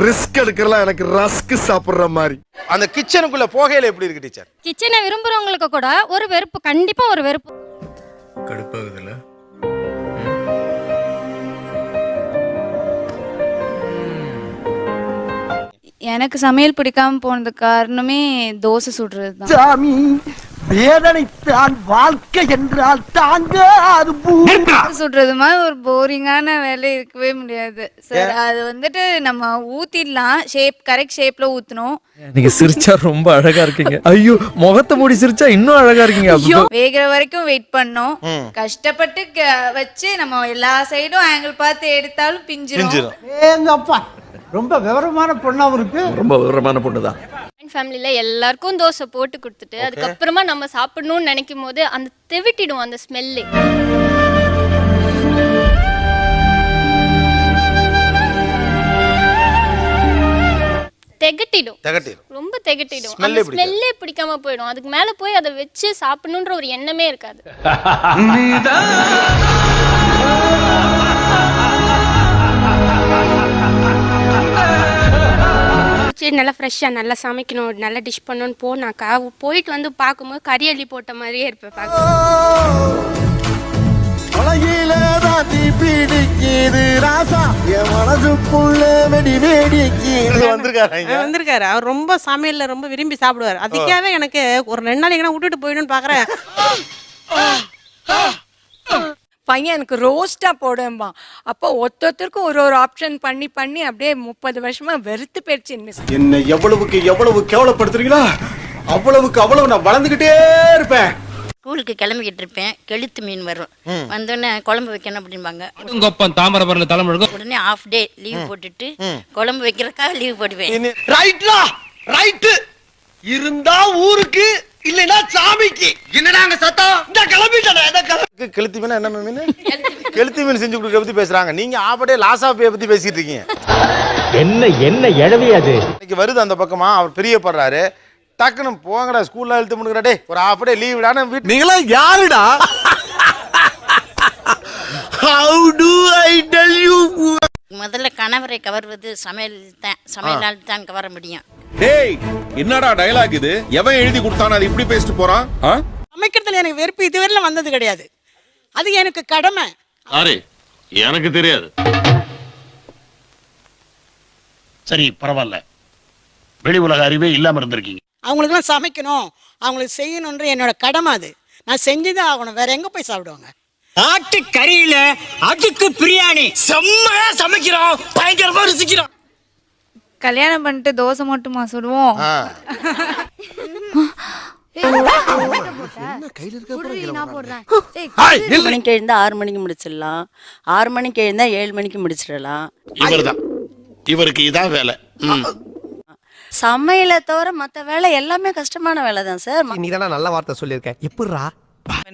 Risk எடுக்கிறலாம் எனக்கு rusk சாப்பிடுற மாதிரி. அந்த கிச்சனுக்குள்ள போகையில எப்படி இருக்கு டீச்சர் கிச்சனை விரும்புறவங்களுக்கு கூட ஒரு வெறுப்பு கண்டிப்பா ஒரு வெறுப்பு. கடுப்பாகுதுல்ல? எனக்கு சமையல் பிடிக்காம போனதுக்கு காரணமே தோசை சுடுறது தான் வேதனைத்தான் வாழ்க்கை என்றால் தாங்க அது தோசை சுடுறது மாதிரி ஒரு போரிங்கான வேலை இருக்கவே முடியாது. சார் அது வந்துட்டு நம்ம ஊத்திடலாம். ஷேப் கரெக்ட் ஷேப்ல ஊத்தணும். நீங்க சிரிச்சா ரொம்ப அழகா இருக்கீங்க. ஐயோ முகத்தை மூடி சிரிச்சா இன்னும் அழகா இருக்கீங்க. அப்படி வேகிற வரைக்கும் வெயிட் பண்ணோம். கஷ்டப்பட்டு க- வச்சு நம்ம எல்லா சைடும் ஆங்கிள் பார்த்து எடுத்தாலும் பிஞ்சிரும். ரொம்ப விவரமான பொண்ணாவும் இருக்கு ரொம்ப விவரமான பொண்ணுதான். ஃபேமிலியில் எல்லாருக்கும் தோசை போட்டு கொடுத்துட்டு அதுக்கப்புறமா நம்ம சாப்பிடணும்னு நினைக்கும் போது அந்த தெவிட்டிடும் அந்த ஸ்மெல்லு. தெகட்டிடும். தகட்டிடும். ரொம்ப தெகட்டிடும். அந்த. ஸ்மெல்லே பிடிக்காம போயிடும். அதுக்கு மேல போய் அதை வச்சு சாப்பிடணுன்ற ஒரு எண்ணமே இருக்காது. சரி நல்லா ஃப்ரெஷ்ஷாக நல்லா சமைக்கணும் நல்ல டிஷ் பண்ணணும்னு போனாக்கா போயிட்டு வந்து பார்க்கும்போது கறி அள்ளி போட்ட மாதிரியே இருப்பேன் பார்க்க. அழகில தாத்தி பிடிக்குது ராசா. என் மனசுக்குள்ள வெடி வெடிக்குது. வந்திருக்காரு அவர் ரொம்ப சமையல்ல ரொம்ப விரும்பி சாப்பிடுவார். அதுக்காகவே எனக்கு ஒரு ரெண்டு நாளைக்கு நான் விட்டுட்டு போயிடும்னு பாக்குறேன். பையன் எனக்கு ரோஸ்டா போடும்பா அப்போ ஒருத்தருக்கும் ஒரு ஒரு ஆப்ஷன் பண்ணி பண்ணி அப்படியே முப்பது வருஷமா வெறுத்து போயிடுச்சு மிஸ் என்ன எவ்வளவுக்கு எவ்வளவு கேவலப்படுத்துறீங்களா? அவ்வளவுக்கு அவ்வளவு நான் வளர்ந்துகிட்டே இருப்பேன். ஸ்கூலுக்கு கிளம்பிக்கிட்டு இருப்பேன். கெளுத்து மீன் வரும். வந்தோடனே குழம்பு வைக்கணும் அப்படிம்பாங்க. உங்கப்பன் தாமரபரணி தலைமுழுக்கும் உடனே ஆஃப் டே லீவ் போட்டுட்டு குழம்பு வைக்கிறதுக்காக லீவ் போடுவேன். ரைட்லா ரைட்டு இருந்தா ஊருக்கு இல்லைன்னா சாமிக்கு. என்னடா அங்க சத்தம்? இந்த கிளம்பிட்டேன் இந்த கிளம்பி கெளுத்தி மீன் என்ன மீன் கெளுத்தி மீன். செஞ்சு கொடுக்க பத்தி பேசுறாங்க. நீங்க ஆபடே லாசா பே பத்தி பேசிட்டு இருக்கீங்க. என்ன என்ன எழவி அது? இன்னைக்கு வருது அந்த பக்கமா அவர் பிரியப்படுறாரு டக்குன்னு போங்கடா ஸ்கூல்ல எழுத்து முடிக்கிறா டே ஒரு ஆஃப் டே லீவ் விடான வீட்டு நீங்களா யாருடா? How do I tell you முதல்ல கணவரை கவர்வது சமையல் தான் சமையலால் தான் கவர முடியும். டேய் என்னடா டயலாக் இது? எவன் எழுதி கொடுத்தானோ அது இப்படி பேசிட்டு போறான்? ஆ? சமைக்கிறதுல எனக்கு வெறுப்பு இதுவரையிலும் வந்தது கிடையாது. அது எனக்கு கடமை. அரே எனக்கு தெரியாது. சரி பரவாயில்ல. வெளி உலக அறிவே இல்லாம இருந்திருக்கீங்க. அவங்களுக்குலாம் சமைக்கணும். அவங்களுக்கு செய்யணுன்ற என்னோட கடமை அது. நான் செஞ்சுதான் ஆகணும். வேற எங்க போய் சாப்பிடுவாங்க? ஆட்டு கறியில அதுக்கு பிரியாணி செம்மையா சமைக்கிறோம். பயங்கரமா ருசிக்கிறோம். கல்யாணம் பண்ணிட்டு தோசை மட்டுமா சுடுவோம். ஆறு மணிக்கு எழுந்தா ஆறு மணிக்கு முடிச்சிடலாம். ஆறு மணிக்கு எழுந்தா ஏழு மணிக்கு முடிச்சிடலாம். இவர்தான். இவருக்கு இதான் வேலை. ம். சமையலை தவிர மற்ற வேலை எல்லாமே கஷ்டமான வேலை தான் சார். நீ தானே நல்ல வார்த்தை சொல்லியிருக்க. எப்படிரா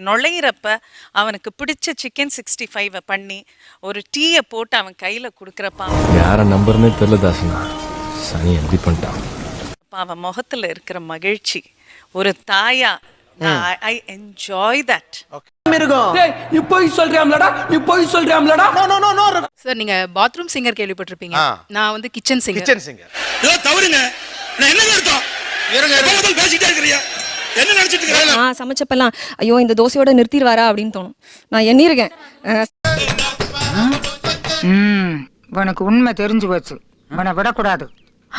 நுழையிறப்ப அவனுக்கு பிடிச்ச சிக்கன் சிக்ஸ்டி ஃபைவ் பண்ணி ஒரு டீயை போட்டு அவன் கையில கொடுக்குறப்ப யார நம்பர்னே தெரியல தாசனா. சனி எப்படி பண்ணிட்டான் அவன் முகத்துல இருக்கிற மகிழ்ச்சி. ஒரு தாயா ஐ என்ஜாய் தட் நீ போய் சொல்றியாம்லடா நீ போய் சொல்றியாம்லடா no no no no sir நீங்க பாத்ரூம் சிங்கர் கேள்விப்பட்டிருப்பீங்க. நான் வந்து கிச்சன் சிங்கர் கிச்சன் சிங்கர் தவறுங்க. நான் என்ன அர்த்தம்? இருங்க பேசிட்டே இருக்கிறியா என்ன நினைச்சிட்டு இருக்க நான் சமைச்சப்பெல்லாம் ஐயோ இந்த தோசையோட நிறுத்திடுவாரா அப்படின்னு தோணும். நான் எண்ணிருக்கேன். உனக்கு உண்மை தெரிஞ்சு போச்சு. உன்னை விடக்கூடாது.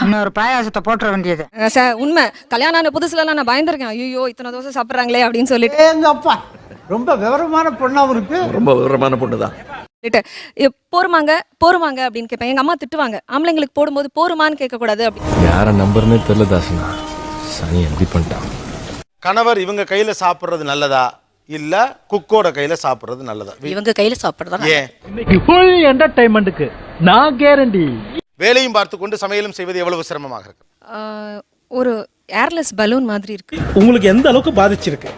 இன்னொரு பாயாசத்தை போட்டுற வேண்டியது. சார் உண்மை. கல்யாணம் ஆன புதுசுலலாம் நான் பயந்துருக்கேன். ஐயோ இத்தனை தோசை சாப்பிட்றாங்களே அப்படின்னு சொல்லிட்டு. எங்கப்பா ரொம்ப விவரமான பொண்ணாவும் இருக்கு ரொம்ப விவரமான பொண்ணுதான். சொல்லிட்டு "ஏ, போருமாங்க போருமாங்க அப்படின்னு கேட்பேன். எங்க அம்மா திட்டுவாங்க. ஆம்பளைங்களுக்கு போடும்போது போருமான்னு கேட்கக்கூடாது அப்படி. யார நம்பர்னே தெரியல தாசனா. சனி எப்படி பண்ணிட்டான்? கணவர் இவங்க கையில சாப்பிடுறது நல்லதா? இல்ல குக்கோட கையில சாப்பிடுறது நல்லதா? இவங்க கையில சாப்பிட்றதான் ஏன்? இன்னைக்கு ஃபுல் என்டர்டைன்மெண்ட்டுக்கு நான் கேரண்டி வேலையும் பார்த்து கொண்டு சமையலும் செய்வது எவ்வளவு சிரமமாக இருக்கு? ஒரு ஏர்லெஸ் பலூன் மாதிரி இருக்கு. உங்களுக்கு எந்த அளவுக்கு பாதிச்சிருக்கு?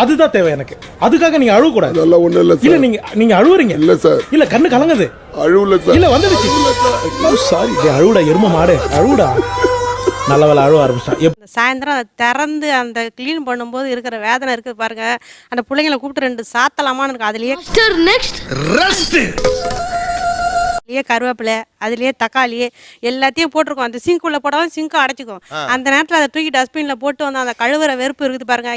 அதுதான் தேவை எனக்கு. அதுக்காக நீங்க அழுவ கூடாது அதெல்லாம் ஒண்ணு இல்ல இல்ல நீங்க நீங்க அழுவுறீங்க. இல்ல சார். இல்ல கண்ணு கலங்குது. அழுவல இல்ல வந்துடுச்சு. சாரி. அழுவுடா எரும மாடு. அழுவுடா. நல்ல வேலை அழுவ ஆரம்பிச்சான் சாயந்தரம் அதை திறந்து அந்த க்ளீன் பண்ணும்போது இருக்கிற வேதனை இருக்கு பாருங்க. அந்த பிள்ளைங்களை கூப்பிட்டு ரெண்டு சாத்தலாமான்னு இருக்கு. அதுலயே ரெஸ்ட் அதுலயே கருவேப்பிலை அதுலயே தக்காளி எல்லாத்தையும் போட்டிருக்கோம். அந்த சிங்க்குள்ள போட்டாலும் சிங்க்கும் அடைச்சிக்கும். அந்த நேரத்துல அதை தூக்கி டஸ்ட்பின்ல போட்டு வந்து அந்த கழுவுற வெறுப்பு இருக்குது பாருங்க.